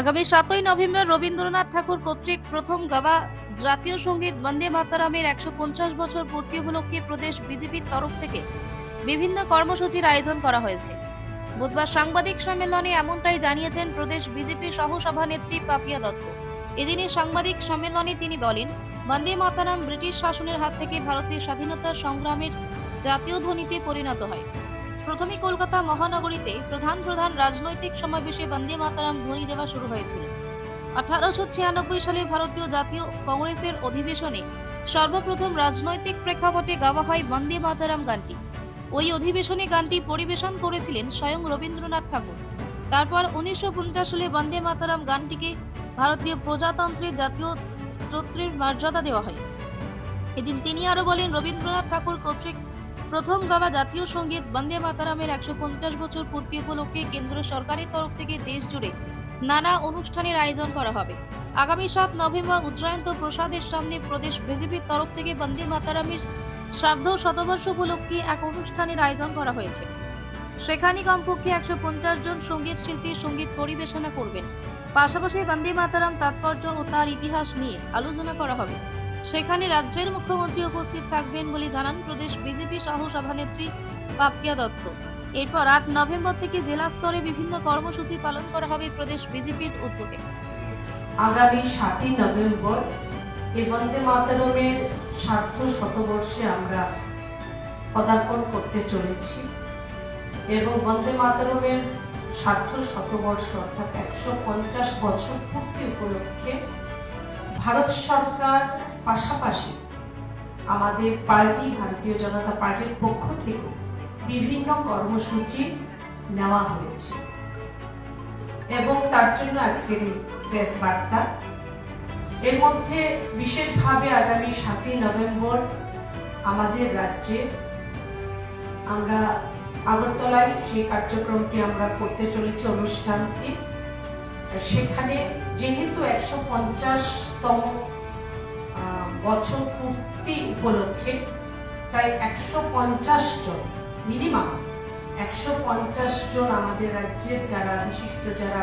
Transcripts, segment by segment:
আগামী সাতই নভেম্বর রবীন্দ্রনাথ ঠাকুর কর্তৃক প্রথম গাওয়া জাতীয় সংগীত বন্দে মাতারামের একশো পঞ্চাশ বছর পূর্তি উপলক্ষে প্রদেশ বিজেপির তরফ থেকে বিভিন্ন কর্মসূচির আয়োজন করা হয়েছে। বুধবার সাংবাদিক সম্মেলনে এমনটাই জানিয়েছেন প্রদেশ বিজেপি সহ সভানেত্রী পাপিয়া দত্ত। এদিনের সাংবাদিক সম্মেলনে তিনি বলেন, বন্দে মাতারাম ব্রিটিশ শাসনের হাত থেকে ভারতীয় স্বাধীনতা সংগ্রামের জাতীয় ধ্বনিতে পরিণত হয়। প্রথমে কলকাতা মহানগরীতে প্রধান প্রধান রাজনৈতিক সমাবেশে বন্দে মাতারাম ধ্বনি দেওয়া শুরু হয়েছিল। আঠারোশো ছিয়ানব্বই সালে ভারতীয় জাতীয় কংগ্রেসের অধিবেশনে সর্বপ্রথম রাজনৈতিক প্রেক্ষাপটে গাওয়া হয় বন্দে মাতারাম গানটি। ওই অধিবেশনে গানটি পরিবেশন করেছিলেন স্বয়ং রবীন্দ্রনাথ ঠাকুর। তারপর উনিশশো পঞ্চাশ সালে বন্দে মাতারাম গানটিকে ভারতীয় প্রজাতন্ত্রের জাতীয় স্তোত্রের মর্যাদা দেওয়া হয়। এদিন তিনি আরও বলেন, রবীন্দ্রনাথ ঠাকুর কর্তৃক প্রথম গাওয়া জাতীয় সংগীত বন্দে মাতারামের একশো পঞ্চাশ বছর পূর্তি উপলক্ষে কেন্দ্র সরকারের তরফ থেকে দেশ জুড়ে নানা অনুষ্ঠানের আয়োজন করা হবে। আগামী সাত নভেম্বর উজ্জয়ন্ত প্রসাদের সামনে প্রদেশ বিজেপির তরফ থেকে বন্দে মাতারামের শ্রাদ্ধ শতবর্ষ উপলক্ষে এক অনুষ্ঠানের আয়োজন করা হয়েছে। সেখানে কমপক্ষে একশো পঞ্চাশ জন সংগীত শিল্পী সংগীত পরিবেশনা করবেন। পাশাপাশি বন্দে মাতারাম তাৎপর্য ও তার ইতিহাস নিয়ে আলোচনা করা হবে। সেখানে রাজ্যের মুখ্যমন্ত্রী উপস্থিত থাকবেন বলে জানান প্রদেশ বিজেপি সহ সভানেত্রী পাপিয়া দত্ত। এরপর আট নভেম্বর থেকে জেলা স্তরে বিভিন্ন কর্মসূচি পালন করা হবে প্রদেশ বিজেপির উদ্যোগে। আগামী সাতই নভেম্বর এই বন্দে মাতরমের সার্থ শতবর্ষে আমরা পদার্পণ করতে চলেছি এবং বন্দে মাতরমের সার্থ শতবর্ষ অর্থাৎ একশো পঞ্চাশ বছর পূর্তি উপলক্ষে ভারত সরকার পাশাপাশি আমাদের পার্টি, ভারতীয় জনতা পার্টির পক্ষ থেকে বিভিন্ন কর্মসূচি নেওয়া হয়েছে। এবং তার জন্য আজকের প্রেস বার্তা। এর মধ্যে বিশেষভাবে আগামী সাতই নভেম্বর আমাদের রাজ্যে আমরা আগরতলায় সেই কার্যক্রমটি আমরা করতে চলেছি, অনুষ্ঠানটি। সেখানে যেহেতু একশো পঞ্চাশতম বছর পূর্তি উপলক্ষে তাই একশো পঞ্চাশ জন মিনিমাম একশো পঞ্চাশ জন আমাদের রাজ্যের যারা, বিশিষ্ট যারা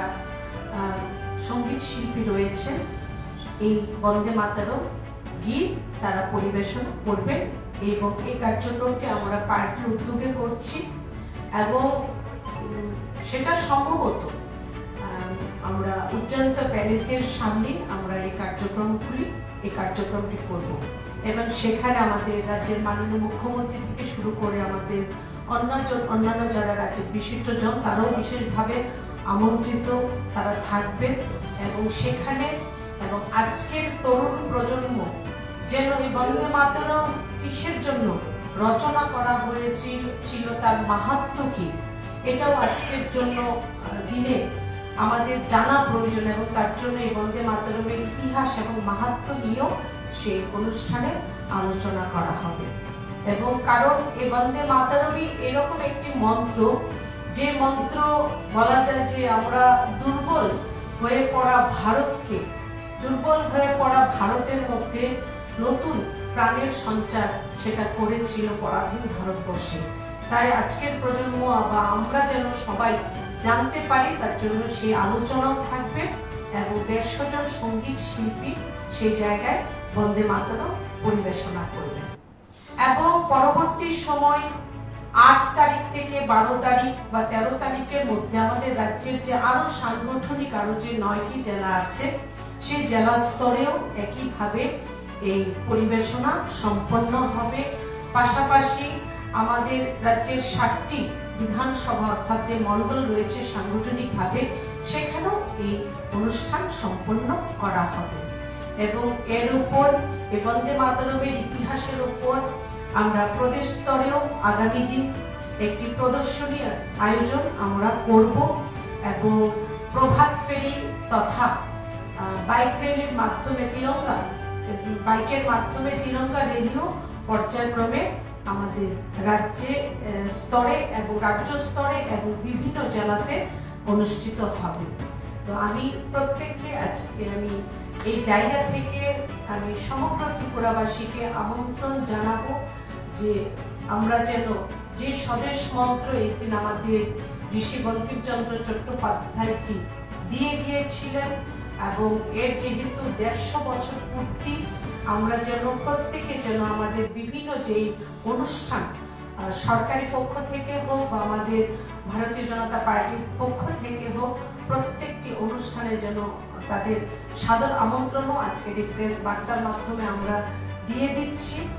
সংগীত শিল্পী রয়েছেন, এই বন্দে মাতারও গীত তারা পরিবেশন করবেন এবং এই কার্যক্রমটি আমরা পার্টির উদ্যোগে করছি এবং সেটা সম্ভবত আমরা উজ্জয়ন্ত প্যালেসের সামনে আমরা এই কার্যক্রমগুলি এই কার্যক্রমটি করব। এবং সেখানে আমাদের রাজ্যের মাননীয় মুখ্যমন্ত্রী থেকে শুরু করে আমাদের অন্যান্য অন্যান্য যারা রাজ্যের বিশিষ্টজন তারাও বিশেষভাবে আমন্ত্রিত, তারা থাকবেন। এবং সেখানে এবং আজকের তরুণ প্রজন্ম যেন এই বন্দে মাতরম কিসের জন্য রচনা করা হয়েছিল, ছিল তার মাহাত্ম কি? এটাও আজকের জন্য দিনে আমাদের জানা প্রয়োজন এবং তার জন্য এই বন্দে মাতরমের ইতিহাস এবং মাহাত্ম নিয়েও সেই অনুষ্ঠানে আলোচনা করা হবে। এবং কারণ এ বন্দে মাতারমই এরকম একটি মন্ত্র, যে মন্ত্র বলা যায় যে আমরা দুর্বল হয়ে পড়া ভারতকে, দুর্বল হয়ে পড়া ভারতের মধ্যে নতুন প্রাণের সঞ্চার সেটা করেছিল পরাধীন ভারতবর্ষে। তাই আজকের প্রজন্ম বা আমরা যেন সবাই জানতে পারি, তার জন্য সেই আলোচনাও থাকবে এবং দেড়শো জন সংগীত শিল্পী সেই জায়গায় বন্দে মাতরম পরিবেশনা করবেন। এবং পরবর্তী সময় আট তারিখ থেকে বারো তারিখ বা তেরো তারিখের মধ্যে আমাদের রাজ্যের যে আরও সাংগঠনিক আরও যে নয়টি জেলা আছে, সেই জেলা স্তরেও একইভাবে এই পরিবেশনা সম্পন্ন হবে। পাশাপাশি আমাদের রাজ্যের ষাটটি বিধানসভা অর্থাৎ যে মণ্ডল রয়েছে সাংগঠনিকভাবে, সেখানেও এই অনুষ্ঠান সম্পন্ন করা হবে। এবং এর উপর, এ বন্দে মাতরমের ইতিহাসের উপর আমরা প্রদেশ স্তরেও আগামী দিন একটি প্রদর্শনী আয়োজন আমরা করব এবং প্রভাত ফেরি তথা বাইক র্যালির মাধ্যমে তিরঙ্গা বাইকের মাধ্যমে তিরঙ্গা র্যালিও পর্যায়ক্রমে আমাদের রাজ্যে স্তরে এবং রাজ্য স্তরে এবং বিভিন্ন জেলাতে অনুষ্ঠিত হবে। তো আমি প্রত্যেককে আজকে আমি এই জায়গা থেকে আমি সমগ্র ত্রিপুরাবাসীকে আমন্ত্রণ জানাব যে আমরা যেন যে স্বদেশ মন্ত্র একদিন আমাদের ঋষি বঙ্কিমচন্দ্র চট্টোপাধ্যায়জি দিয়ে গিয়েছিলেন এবং এর যেহেতু দেড়শো বছর পূর্তি, আমরা যেন প্রত্যেকে যেন আমাদের বিভিন্ন যেই অনুষ্ঠান সরকারি পক্ষ থেকে হোক বা আমাদের ভারতীয় জনতা পার্টির পক্ষ থেকে হোক, প্রত্যেকটি অনুষ্ঠানে যেন তাদের সাদর আমন্ত্রণও আজকের এই প্রেস বার্তার মাধ্যমে আমরা দিয়ে দিচ্ছি।